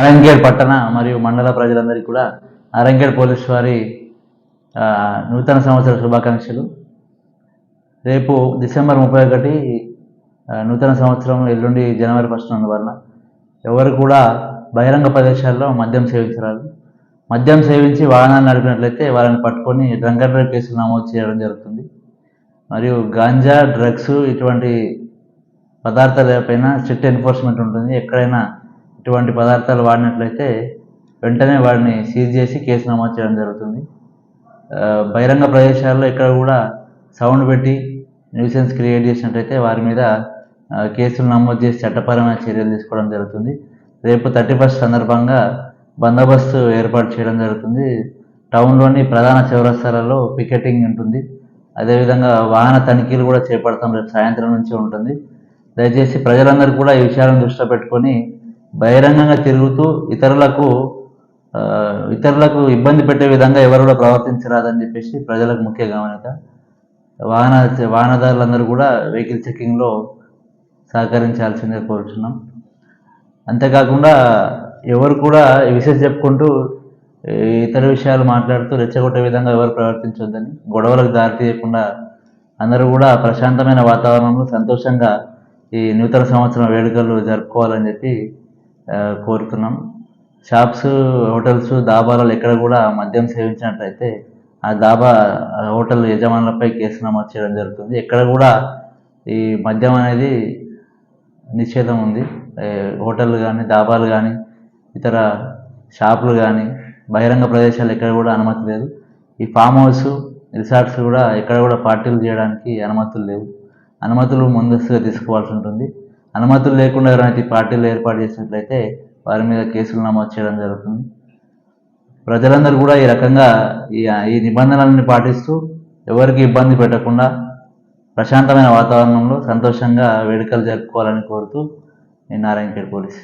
అరంగేడ్ పట్టణ మరియు మండల ప్రజలందరికీ కూడా అరంగేడ్ పోలీస్ వారి నూతన సంవత్సర శుభాకాంక్షలు. రేపు డిసెంబర్ ముప్పై ఒకటి నూతన సంవత్సరం ఎల్లుండి జనవరి ఫస్ట్ అందువలన ఎవరు కూడా బహిరంగ ప్రదేశాల్లో మద్యం సేవించరాదు. మద్యం సేవించి వాహనాలు నడిపినట్లయితే వాళ్ళని పట్టుకొని డ్రంక్ అండ్ డ్రైవ్ కేసులు నమోదు చేయడం జరుగుతుంది. మరియు గాంజా డ్రగ్స్ ఇటువంటి పదార్థాలపైన స్ట్రిక్ట్ ఎన్ఫోర్స్మెంట్ ఉంటుంది. ఎక్కడైనా ఇటువంటి పదార్థాలు వాడినట్లయితే వెంటనే వాడిని సీజ్ చేసి కేసు నమోదు చేయడం జరుగుతుంది. బహిరంగ ప్రదేశాల్లో ఇక్కడ కూడా సౌండ్ పెట్టి న్యూసెన్స్ క్రియేట్ చేసినట్లయితే వారి మీద కేసులు నమోదు చేసి చట్టపరమైన చర్యలు తీసుకోవడం జరుగుతుంది. రేపు థర్టీ ఫస్ట్ సందర్భంగా బందోబస్తు ఏర్పాటు చేయడం జరుగుతుంది. టౌన్లోని ప్రధాన చౌరస్తాలలో పికెటింగ్ ఉంటుంది. అదేవిధంగా వాహన తనిఖీలు కూడా చేపడతాం రేపు సాయంత్రం నుంచి ఉంటుంది. దయచేసి ప్రజలందరూ కూడా ఈ విషయాలను దృష్టిలో పెట్టుకొని బహిరంగంగా తిరుగుతూ ఇతరులకు ఇతరులకు ఇబ్బంది పెట్టే విధంగా ఎవరు కూడా ప్రవర్తించరాదని చెప్పేసి ప్రజలకు ముఖ్య గమనిక. వాహన వాహనదారులందరూ కూడా వెహికల్ చెక్కింగ్లో సహకరించాల్సిందిగా కోరుచున్నాం. అంతేకాకుండా ఎవరు కూడా ఈ విషయం చెప్పుకుంటూ ఇతర విషయాలు మాట్లాడుతూ రెచ్చగొట్టే విధంగా ఎవరు ప్రవర్తించొద్దని గొడవలకు దారి తీయకుండా అందరూ కూడా ప్రశాంతమైన వాతావరణంలో సంతోషంగా ఈ నూతన సంవత్సరం వేడుకలు జరుపుకోవాలని చెప్పి కోరుతున్నాం షాప్స్ హోటల్స్ దాబాలలో ఎక్కడ కూడా మద్యం సేవించినట్లయితే ఆ దాబా ఆ హోటల్ యజమానులపై కేసు నమోదు చేయడం జరుగుతుంది. ఎక్కడ కూడా ఈ మద్యం అనేది నిషేధం ఉంది. హోటళ్ళు కానీ దాబాలు కానీ ఇతర షాపులు కానీ బహిరంగ ప్రదేశాలు ఎక్కడ కూడా అనుమతి లేదు. ఈ ఫామ్ హౌస్ రిసార్ట్స్ కూడా ఎక్కడ కూడా పార్టీలు చేయడానికి అనుమతులు లేవు. అనుమతులు ముందస్తుగా తీసుకోవాల్సి ఉంటుంది. అనుమతులు లేకుండా ఎవరైతే పార్టీలు ఏర్పాటు చేసినట్లయితే వారి మీద కేసులు నమోదు చేయడం జరుగుతుంది. ప్రజలందరూ కూడా ఈ రకంగా ఈ ఈ నిబంధనలను పాటిస్తూ ఎవరికి ఇబ్బంది పెట్టకుండా ప్రశాంతమైన వాతావరణంలో సంతోషంగా వేడుకలు జరుపుకోవాలని కోరుతూ నేను Narayanpet police.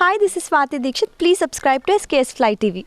Hi this is Swathi Dixit please subscribe to SKS fly TV